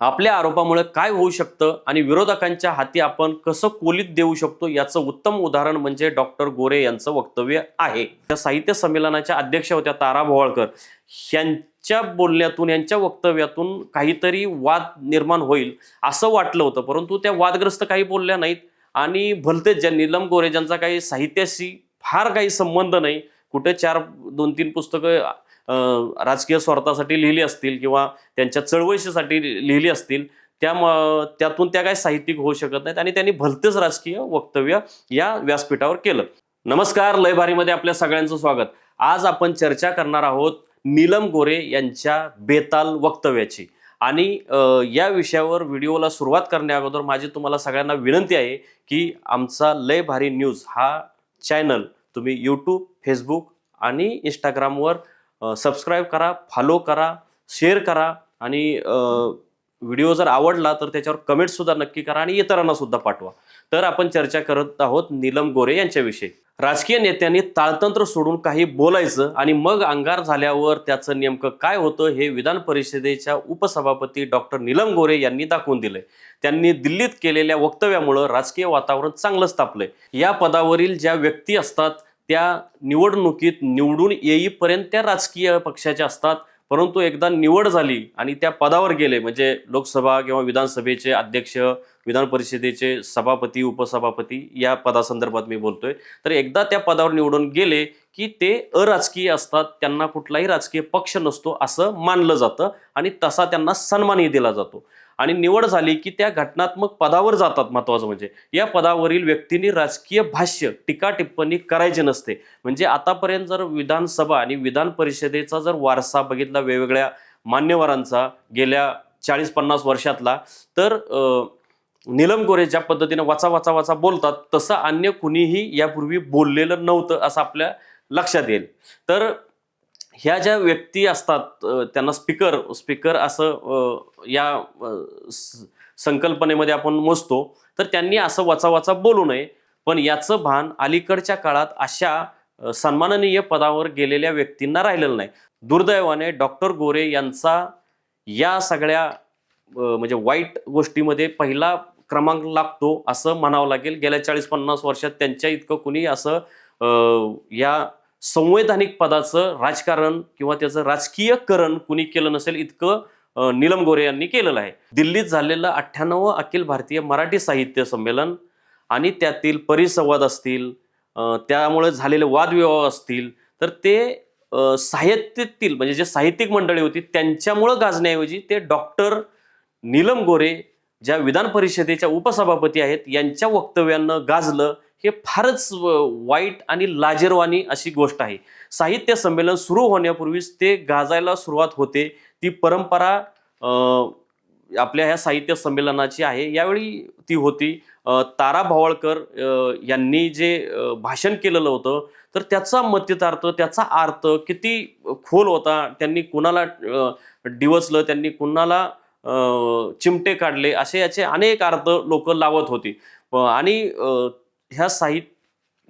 आपल्या आरोपामुळे काय होऊ शकतं आणि विरोधकांच्या हाती आपण कसं कोलीत देऊ शकतो याचं उत्तम उदाहरण म्हणजे डॉक्टर गोरे यांचं वक्तव्य आहे. त्या साहित्य संमेलनाच्या अध्यक्ष होत्या तारा भोवाळकर. यांच्या बोलण्यातून यांच्या वक्तव्यातून काहीतरी वाद निर्माण होईल असं वाटलं होतं. परंतु त्या वादग्रस्त काही बोलल्या नाहीत आणि भलतेच ज्या नीलम गोरे ज्यांचा काही साहित्याशी फार काही संबंध नाही कुठे चार दोन तीन पुस्तकं राजकीय स्वार्थासाठी लिहिली असतील किंवा त्यांच्या चळवळीसाठी लिहिली असतील त्या म- त्यातून त्या काही साहित्यिक होऊ शकत नाहीत आणि त्यांनी भलतेच राजकीय वक्तव्य या व्यासपीठावर केलं. नमस्कार लयभारीमध्ये आपल्या सगळ्यांचं स्वागत. आज आपण चर्चा करणार आहोत नीलम गोरे यांच्या बेताल वक्तव्याची. आणि या विषयावर व्हिडिओला सुरुवात करण्या अगोदर माझी तुम्हाला सगळ्यांना विनंती आहे की आमचा लय भारी न्यूज हा चॅनल तुम्ही यूट्यूब फेसबुक आणि इंस्टाग्रामवर सबस्क्राईब करा फॉलो करा शेअर करा आणि व्हिडिओ जर आवडला तर त्याच्यावर कमेंटसुद्धा नक्की करा आणि इतरांना सुद्धा पाठवा. तर आपण चर्चा करत आहोत नीलम गोरे यांच्याविषयी. राजकीय नेत्यांनी ताळतंत्र सोडून काही बोलायचं आणि मग अंगार झाल्यावर त्याचं नेमकं काय होतं हे विधान परिषदेच्या उपसभापती डॉक्टर नीलम गोरे यांनी दाखवून दिलंय. त्यांनी दिल्लीत केलेल्या वक्तव्यामुळं राजकीय वातावरण चांगलंच तापलंय. या पदावरील ज्या व्यक्ती असतात त्या निवडणुकीत निवडून येईपर्यंत त्या राजकीय पक्षाच्या असतात. परंतु एकदा निवड झाली आणि त्या पदावर गेले म्हणजे लोकसभा किंवा विधानसभेचे अध्यक्ष विधान परिषदेचे सभापती उपसभापती या पदासंदर्भात मी बोलतोय. तर एकदा त्या पदावर निवडून गेले की ते अराजकीय असतात त्यांना कुठलाही राजकीय पक्ष नसतो असं मानलं जातं आणि तसा त्यांना सन्मानही दिला जातो. आणि निवड झाली की त्या घटनात्मक पदावर जातात महत्वाचं म्हणजे. या पदावरील व्यक्तींनी राजकीय भाष्य टीका टिप्पणी करायची नसते. म्हणजे आतापर्यंत जर विधानसभा आणि विधान परिषदेचा जर वारसा बघितला वेगवेगळ्या मान्यवरांचा गेल्या चाळीस पन्नास वर्षातला तर नीलम गोरे ज्या पद्धतीने वाचा वाचा वाचा बोलतात तसं अन्य कुणीही यापूर्वी बोललेलं नव्हतं असं आपल्या लक्षात येईल. तर ह्या ज्या व्यक्ती असतात त्यांना स्पीकर स्पीकर असं या स- संकल्पनेमध्ये आपण मोजतो तर त्यांनी असं वाचा वाचा बोलू नये. पण याचं भान अलीकडच्या काळात अशा सन्माननीय पदावर गेलेल्या व्यक्तींना राहिलेलं नाही. दुर्दैवाने डॉक्टर गोरे यांचा या सगळ्या म्हणजे वाईट गोष्टीमध्ये पहिला क्रमांक लागतो असं म्हणावं लागेल. गेल्या चाळीस पन्नास वर्षात त्यांच्या इतकं कुणी असं या संवैधानिक पदाचं राजकारण किंवा त्याचं राजकीयकरण कुणी केलं नसेल इतकं नीलम गोरे यांनी केलेलं आहे. दिल्लीत झालेलं अठ्ठ्याण्णव अखिल भारतीय मराठी साहित्य संमेलन आणि त्यातील परिसंवाद असतील त्यामुळे झालेले वादविवाह असतील तर ते साहित्यातील म्हणजे जे साहित्यिक मंडळी होती त्यांच्यामुळं गाजण्याऐवजी ते डॉक्टर नीलम गोरे ज्या विधान परिषदेच्या उपसभापती आहेत यांच्या वक्तव्यानं गाजलं. हे फारच वाईट आणि लाजिरवाणी अशी गोष्ट आहे. साहित्य संमेलन सुरू होण्यापूर्वीच ते गाजायला सुरुवात होते. ती परंपरा आपल्या ह्या साहित्य संमेलनाची आहे. यावेळी ती होती. तारा भावळकर यांनी जे भाषण केलेलं होतं तर त्याचा मत्यतार्थ त्याचा अर्थ किती खोल होता त्यांनी कुणाला डिवचलं त्यांनी कुणाला चिमटे काढले असे याचे अनेक अर्थ लोक लावत होती. आणि ह्या साहित्य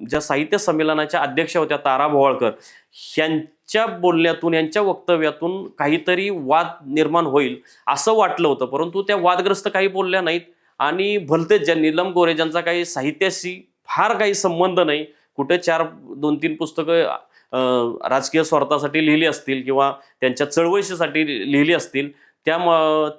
ज्या साहित्य संमेलनाच्या अध्यक्ष होत्या तारा भोवाळकर यांच्या बोलण्यातून यांच्या वक्तव्यातून काहीतरी वाद निर्माण होईल असं वाटलं होतं. परंतु त्या वादग्रस्त काही बोलल्या नाहीत आणि भलतेच ज्या नीलम गोरे ज्यांचा काही साहित्याशी फार काही संबंध नाही कुठे चार दोन तीन पुस्तकं राजकीय स्वार्थासाठी लिहिली असतील किंवा त्यांच्या चळवळीसाठी लिहिली असतील त्या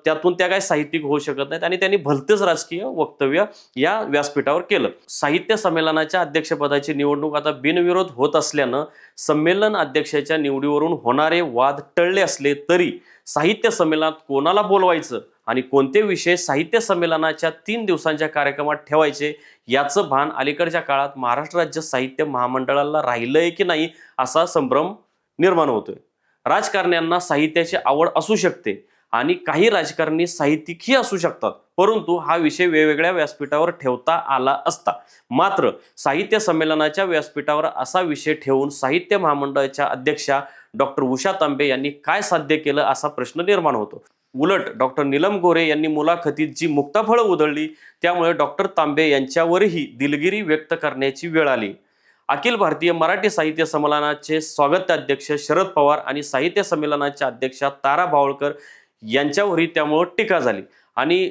त्यातून त्या काही साहित्यिक होऊ शकत नाहीत आणि त्यांनी भलतेच राजकीय वक्तव्य या व्यासपीठावर केलं. साहित्य संमेलनाच्या अध्यक्षपदाची निवडणूक आता बिनविरोध होत असल्यानं संमेलन अध्यक्षाच्या निवडीवरून होणारे वाद टळले असले तरी साहित्य संमेलनात कोणाला बोलवायचं आणि कोणते विषय साहित्य संमेलनाच्या तीन दिवसांच्या कार्यक्रमात ठेवायचे याचं भान अलीकडच्या काळात महाराष्ट्र राज्य साहित्य महामंडळाला राहिलंय की नाही असा संभ्रम निर्माण होतोय. राजकारण्यांना साहित्याची आवड असू शकते आणि काही राजकारणी साहित्यिकही असू शकतात परंतु हा विषय वेगवेगळ्या व्यासपीठावर ठेवता आला असता. मात्र साहित्य संमेलनाच्या व्यासपीठावर असा विषय ठेवून साहित्य महामंडळाच्या अध्यक्षा डॉक्टर उषा तांबे यांनी काय साध्य केलं असा प्रश्न निर्माण होतो. उलट डॉक्टर नीलम गोरे यांनी मुलाखतीत जी मुक्ताफळं उधळली त्यामुळे डॉक्टर तांबे यांच्यावरही दिलगिरी व्यक्त करण्याची वेळ आली. अखिल भारतीय मराठी साहित्य संमेलनाचे स्वागताध्यक्ष शरद पवार आणि साहित्य संमेलनाच्या अध्यक्षा तारा भावळकर यांच्यावरही त्यामुळं टीका झाली. आणि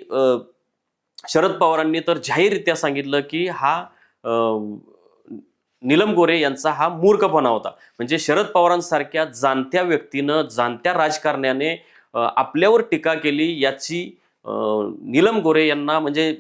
शरद पवारांनी तर जाहीररित्या सांगितलं की हा नीलम गोरे यांचा हा मूर्खपणा होता. म्हणजे शरद पवारांसारख्या जाणत्या व्यक्तीनं जाणत्या राजकारण्याने आपल्यावर टीका केली याची निलम नीलम गोरे यांना म्हणजे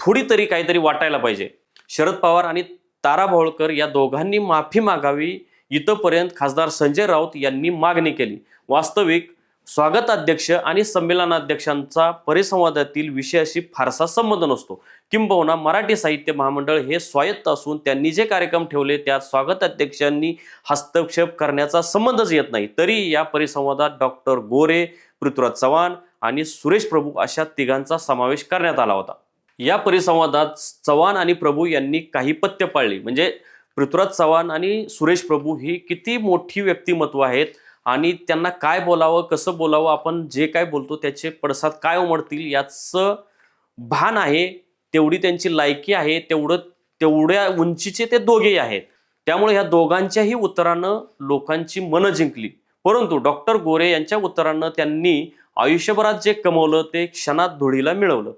थोडी तरी काहीतरी वाटायला पाहिजे. शरद पवार आणि तारा भोळकर या दोघांनी माफी मागावी इथंपर्यंत खासदार संजय राऊत यांनी मागणी केली. वास्तविक स्वागताध्यक्ष आणि संमेलनाध्यक्षांचा परिसंवादातील विषयाशी फारसा संबंध नसतो. किंबहुना मराठी साहित्य महामंडळ हे स्वायत्त असून त्यांनी जे कार्यक्रम ठेवले त्यात स्वागताध्यक्षांनी हस्तक्षेप करण्याचा संबंधच येत नाही. तरी या परिसंवादात डॉक्टर गोरे पृथ्वीराज चव्हाण आणि सुरेश प्रभू अशा तिघांचा समावेश करण्यात आला होता. या परिसंवादात चव्हाण आणि प्रभू यांनी काही पथ्य पाळली. म्हणजे पृथ्वीराज चव्हाण आणि सुरेश प्रभू ही किती मोठी व्यक्तिमत्व आहेत आणि त्यांना काय बोलावं कसं बोलावं आपण जे काय बोलतो त्याचे पडसाद काय उमटतील याचं भान आहे तेवढी त्यांची लायकी आहे तेवढं तेवढ्या उंचीचे ते दोघेही आहेत. त्यामुळे ह्या दोघांच्याही उत्तरानं लोकांची मनं जिंकली. परंतु डॉक्टर गोरे यांच्या उत्तरानं त्यांनी आयुष्यभरात जे कमवलं ते क्षणात धुळीला मिळवलं.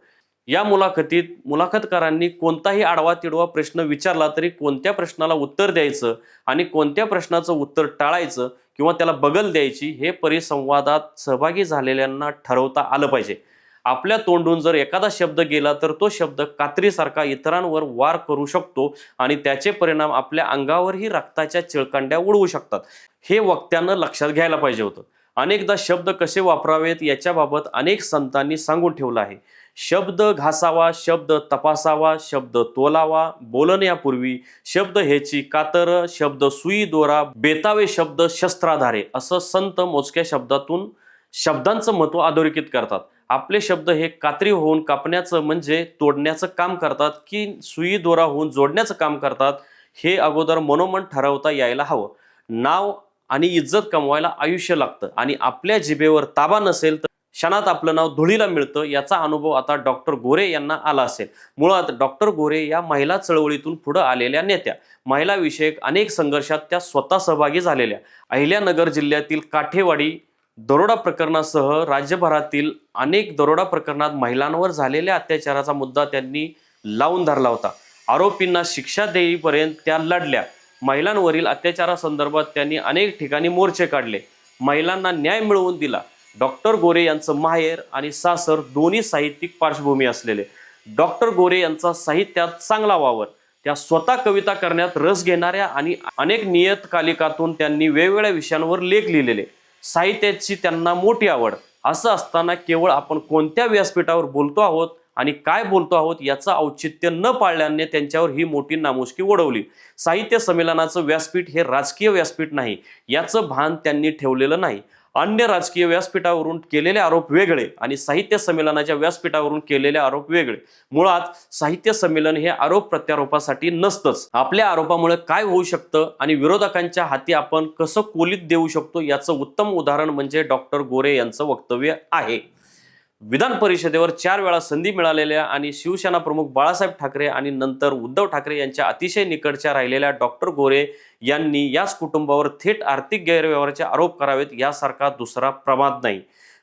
या मुलाखतीत मुलाखतकारांनी कोणताही आडवा तिडवा प्रश्न विचारला तरी कोणत्या प्रश्नाला उत्तर द्यायचं आणि कोणत्या प्रश्नाचं उत्तर टाळायचं किंवा त्याला बगल द्यायची हे परिसंवादात सहभागी झालेल्यांना ठरवता आलं पाहिजे. आपल्या तोंडून जर एखादा शब्द गेला तर तो शब्द कात्रीसारखा इतरांवर वार करू शकतो आणि त्याचे परिणाम आपल्या अंगावरही रक्ताच्या चिळकांड्या उडवू शकतात. हे वक्त्यानं लक्षात घ्यायला पाहिजे होतं. अनेकदा शब्द कसे वापरावेत याच्याबाबत अनेक संतांनी सांगून ठेवलं आहे. शब्द घासावा शब्द तपासावा शब्द तोलावा बोलण्यापूर्वी शब्द ह्याची कातर शब्द सुई दोरा बेतावे शब्द शस्त्राधारे असं संत मोजक्या शब्दातून शब्दांचं महत्त्व अधोरेखित करतात. आपले शब्द हे कात्री होऊन कापण्याचं म्हणजे तोडण्याचं काम करतात की सुई दोरा होऊन जोडण्याचं काम करतात हे अगोदर मनोमन ठरवता यायला हवं. नाव आणि इज्जत कमवायला आयुष्य लागतं आणि आपल्या जिभेवर ताबा नसेल तर क्षणात आपलं नाव धुळीला मिळतं याचा अनुभव आता डॉक्टर गोरे यांना आला असेल. मुळात डॉक्टर गोरे या महिला चळवळीतून पुढं आलेल्या नेत्या. महिलाविषयक अनेक संघर्षात त्या स्वतः सहभागी झालेल्या. अहिल्यानगर जिल्ह्यातील काठेवाडी दरोडा प्रकरणासह राज्यभरातील अनेक दरोडा प्रकरणात महिलांवर झालेल्या अत्याचाराचा मुद्दा त्यांनी लावून धरला होता. आरोपींना शिक्षा देईपर्यंत त्या लढल्या. महिलांवरील अत्याचारासंदर्भात त्यांनी अनेक ठिकाणी मोर्चे काढले. महिलांना न्याय मिळवून दिला. डॉक्टर गोरे यांचं माहेर आणि सासर दोन्ही साहित्यिक पार्श्वभूमी असलेले. डॉक्टर गोरे यांचा साहित्यात चांगला वावर. त्या स्वतः कविता करण्यात रस घेणाऱ्या आणि अनेक नियतकालिकातून त्यांनी वेगवेगळ्या विषयांवर लेख लिहिलेले. साहित्याची त्यांना मोठी आवड. असं असताना केवळ आपण कोणत्या व्यासपीठावर बोलतो आहोत आणि काय बोलतो आहोत याचं औचित्य न पाळल्याने त्यांच्यावर ही मोठी नामुष्की ओढवली. साहित्य संमेलनाचं व्यासपीठ हे राजकीय व्यासपीठ नाही. याचं भान त्यांनी ठेवलेलं नाही. अन्य राजकीय व्यासपीठावरून केलेले आरोप वेगळे आणि साहित्य संमेलनाच्या व्यासपीठावरून केलेले आरोप वेगळे. मुळात साहित्य संमेलन हे आरोप प्रत्यारोपासाठी नसतंच. आपल्या आरोपामुळे काय होऊ शकतं आणि विरोधकांच्या हाती आपण कसं कोलीत देऊ शकतो याचं उत्तम उदाहरण म्हणजे डॉक्टर गोरे यांचं वक्तव्य आहे. विधान परिषदेवर चार वेळा संधी मिळालेल्या आणि शिवसेना प्रमुख बाळासाहेब ठाकरे आणि नंतर उद्धव ठाकरे यांच्या अतिशय निकटच्या राहिलेल्या डॉक्टर गोरे यांनी याच कुटुंबावर थेट आर्थिक गैरव्यवहाराचे आरोप करावेत यासारखा दुसरा प्रमाद नाही.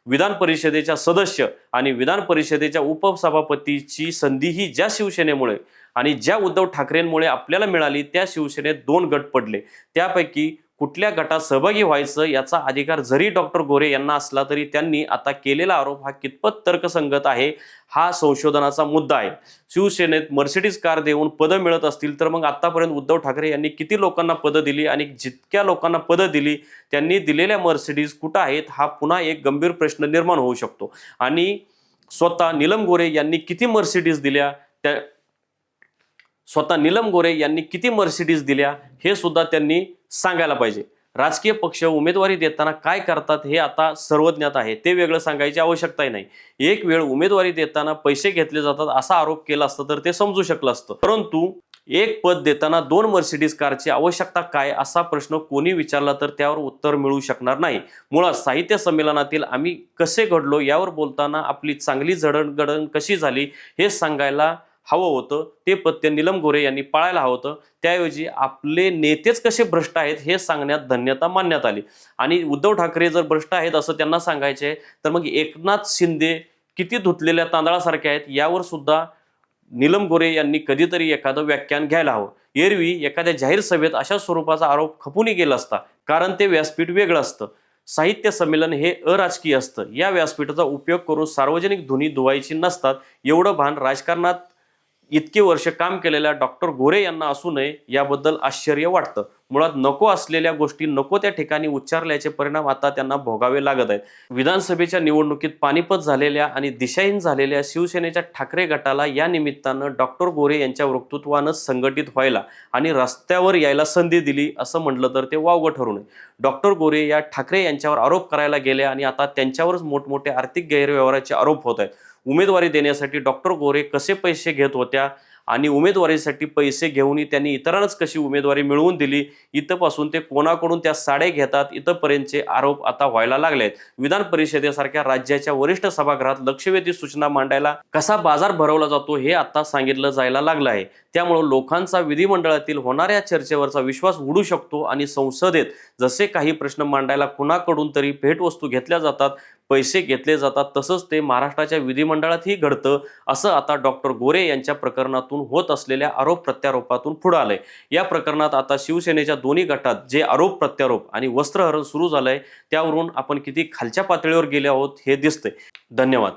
विधान परिषदेच्या सदस्य आणि विधान परिषदेच्या उपसभापतीची संधीही ज्या शिवसेनेमुळे आणि ज्या उद्धव ठाकरेंमुळे आपल्याला मिळाली त्या शिवसेनेत दोन गट पडले. त्यापैकी कुठल्या गटात सहभागी व्हायचं याचा अधिकार जरी डॉक्टर गोरे यांना असला तरी त्यांनी आता केलेला आरोप हा कितपत तर्कसंगत आहे हा संशोधनाचा मुद्दा आहे. शिवसेनेत मर्सिडीज कार देऊन पदं मिळत असतील तर मग आतापर्यंत उद्धव ठाकरे यांनी किती लोकांना पदं दिली आणि जितक्या लोकांना पदं दिली त्यांनी दिलेल्या मर्सिडीज कुठं आहेत हा पुन्हा एक गंभीर प्रश्न निर्माण होऊ शकतो. आणि स्वतः नीलम गोरे यांनी किती मर्सिडीज दिल्या त्या स्वतः नीलम गोरे यांनी किती मर्सिडीज दिल्या हे सुद्धा त्यांनी सांगायला पाहिजे. राजकीय पक्ष उमेदवारी देताना काय करतात हे आता सर्वज्ञात आहे. ते वेगळं सांगायची आवश्यकताही नाही. एक वेळ उमेदवारी देताना पैसे घेतले जातात असा आरोप केला असता तर ते समजू शकलं असतं. परंतु एक पद देताना दोन मर्सिडीज कारची आवश्यकता काय असा प्रश्न कोणी विचारला तर त्यावर उत्तर मिळू शकणार नाही. मुळात साहित्य संमेलनातील आम्ही कसे घडलो यावर बोलताना आपली चांगली जडणघडण कशी झाली हे सांगायला हवं होतं ते पत्य निलम गोरे यांनी पाळायला हवं होतं. त्याऐवजी आपले नेतेच कसे भ्रष्ट आहेत हे सांगण्यात धन्यता मानण्यात आली. आणि उद्धव ठाकरे जर भ्रष्ट आहेत असं त्यांना सांगायचे तर मग एकनाथ शिंदे किती धुतलेल्या तांदळासारख्या आहेत यावर सुद्धा नीलम गोरे यांनी कधीतरी एखादं व्याख्यान घ्यायला हवं. एरवी एखाद्या जाहीर सभेत अशा स्वरूपाचा आरोप खपूनही गेला असता कारण ते व्यासपीठ वेगळं असतं. साहित्य संमेलन हे अराजकीय असतं. या व्यासपीठाचा उपयोग करून सार्वजनिक धुनी धुवायची नसतात एवढं भान राजकारणात इतके वर्ष काम केलेल्या डॉक्टर गोरे यांना असू नये याबद्दल आश्चर्य वाटतं. मुळात नको असलेल्या गोष्टी नको त्या ठिकाणी उच्चारल्याचे परिणाम आता त्यांना भोगावे लागत आहेत. विधानसभेच्या निवडणुकीत पानिपत झालेल्या आणि दिशाहीन झालेल्या शिवसेनेच्या ठाकरे गटाला या निमित्तानं डॉक्टर गोरे यांच्या वक्तृत्वानं संघटित व्हायला आणि रस्त्यावर यायला संधी दिली असं म्हटलं तर ते वावगं ठरू नये. डॉक्टर गोरे या ठाकरे यांच्यावर आरोप करायला गेले आणि आता त्यांच्यावरच मोठमोठे आर्थिक गैरव्यवहाराचे आरोप होत आहेत. उमेदवारी देण्यासाठी डॉक्टर गोरे कसे पैसे घेत होत्या आणि उमेदवारीसाठी पैसे घेऊनही त्यांनी इतरांनाच कशी उमेदवारी मिळवून दिली? इथंपासून ते कोणाकडून त्या साडे घेतात? इथंपर्यंतचे आरोप आता व्हायला लागले आहेत विधान परिषदेसारख्या राज्याच्या वरिष्ठ सभागृहात लक्षवेधी सूचना मांडायला कसा बाजार भरवला जातो हे आता सांगितलं जायला लागलं आहे. त्यामुळं लोकांचा विधिमंडळातील होणाऱ्या चर्चेवरचा विश्वास उडू शकतो आणि संसदेत जसे काही प्रश्न मांडायला कुणाकडून तरी भेटवस्तू घेतल्या जातात पैसे घेतले जातात तसंच ते महाराष्ट्राच्या विधिमंडळातही घडतं असं आता डॉक्टर गोरे यांच्या प्रकरणातून होत असलेल्या आरोप प्रत्यारोपातून पुढं आलंय. या प्रकरणात आता शिवसेनेच्या दोन्ही गटात जे आरोप प्रत्यारोप आणि वस्त्रहरण सुरू झालंय त्यावरून आपण किती खालच्या पातळीवर गेले आहोत हे दिसतंय. धन्यवाद.